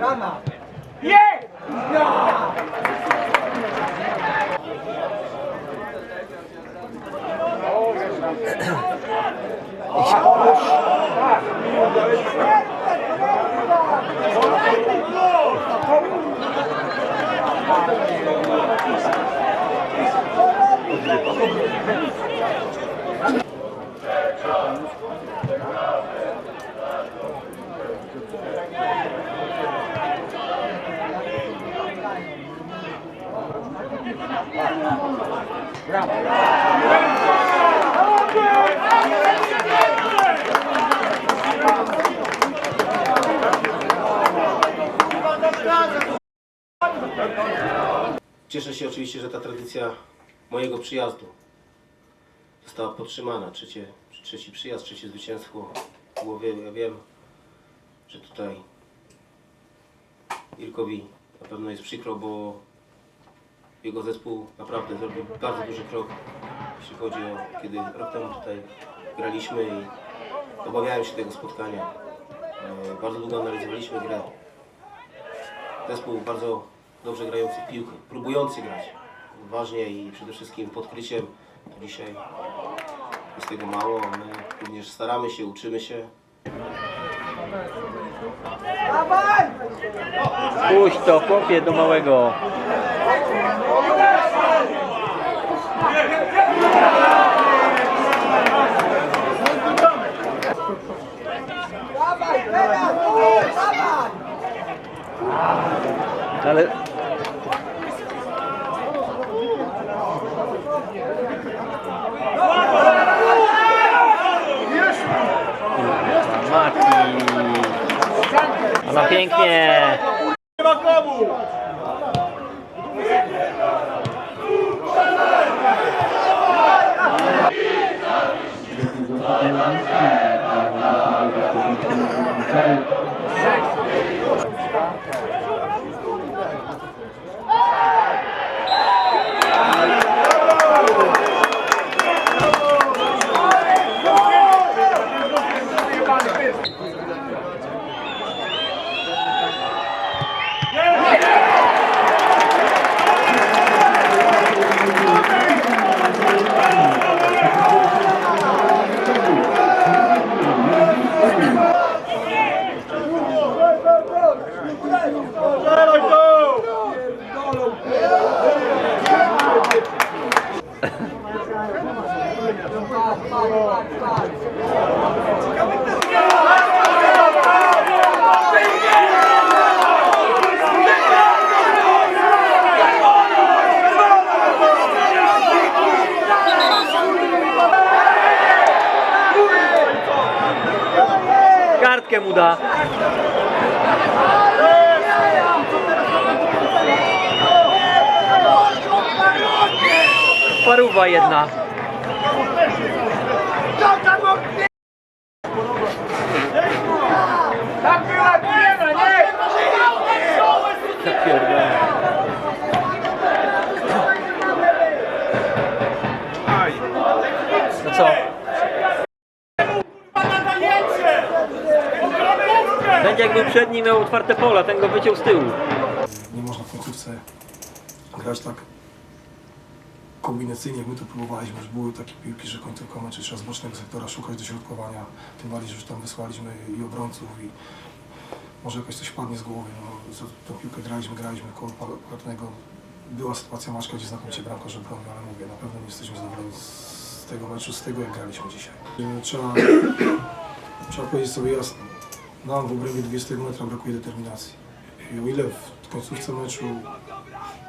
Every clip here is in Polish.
না না ইয়ে Rana! Cieszę się oczywiście, że ta tradycja mojego przyjazdu została podtrzymana. Trzecie, trzeci przyjazd, trzecie zwycięstwo w głowie. Ja wiem, że tutaj Irkowi na pewno jest przykro, bo jego zespół naprawdę zrobił bardzo duży krok, jeśli chodzi o kiedy rok temu tutaj graliśmy i obawiałem się tego spotkania. E, Bardzo długo analizowaliśmy grę. Zespół bardzo dobrze grający w piłkę, próbujący grać. Ważnie i przede wszystkim pod kryciem. To dzisiaj jest tego mało. My również staramy się, uczymy się. Puść to, chłopie, do małego. Dawaj, teraz! o, Dawaj! Ale... Mati. Ona pięknie. Kartkę mu da. Paruwa jedna. No co? Będzie jakby przed nim miał otwarte pola, ten go wyciął z tyłu. nie można w końcówce grać tak kombinacyjnie, jak my to próbowaliśmy. Już były takie piłki, że końcówka meczu trzeba z bocznego sektora szukać dośrodkowania. Tym bardziej, że już tam wysłaliśmy i obrońców i może jakoś coś padnie z głowy. No, tą piłkę graliśmy, graliśmy koło karnego. Była sytuacja Maczka, gdzie znakomicie bramkarze bronił, ale mówię, na pewno nie jesteśmy zadowoleni z tego meczu, z tego jak graliśmy dzisiaj. Y, Trzeba, trzeba powiedzieć sobie jasno, nam w obrębie 20 metra brakuje determinacji. I o ile w końcówce meczu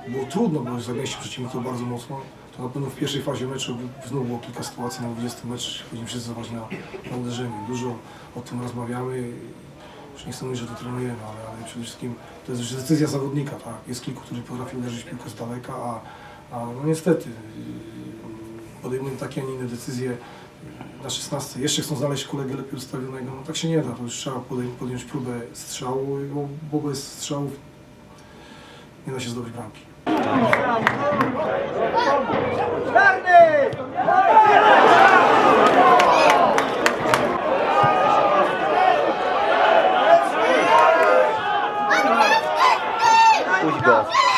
było trudno, bo zagęścił przeciwnika bardzo mocno, to na pewno w pierwszej fazie meczu znów było kilka sytuacji na 20 mecz, chodzimy wszyscy zobaczyć na, na uderzenie. Dużo o tym rozmawiamy, już nie chcę mówić, że to trenujemy, ale, ale przede wszystkim to jest już decyzja zawodnika, tak? Jest kilku, którzy potrafią uderzyć piłkę z daleka, a, a no niestety podejmują takie, a nie inne decyzje na 16. Jeszcze chcą znaleźć kolegę lepiej ustawionego, no tak się nie da, to już trzeba podjąć, podjąć próbę strzału, bo, bo bez strzałów nie da się zdobyć bramki. Pójdź go.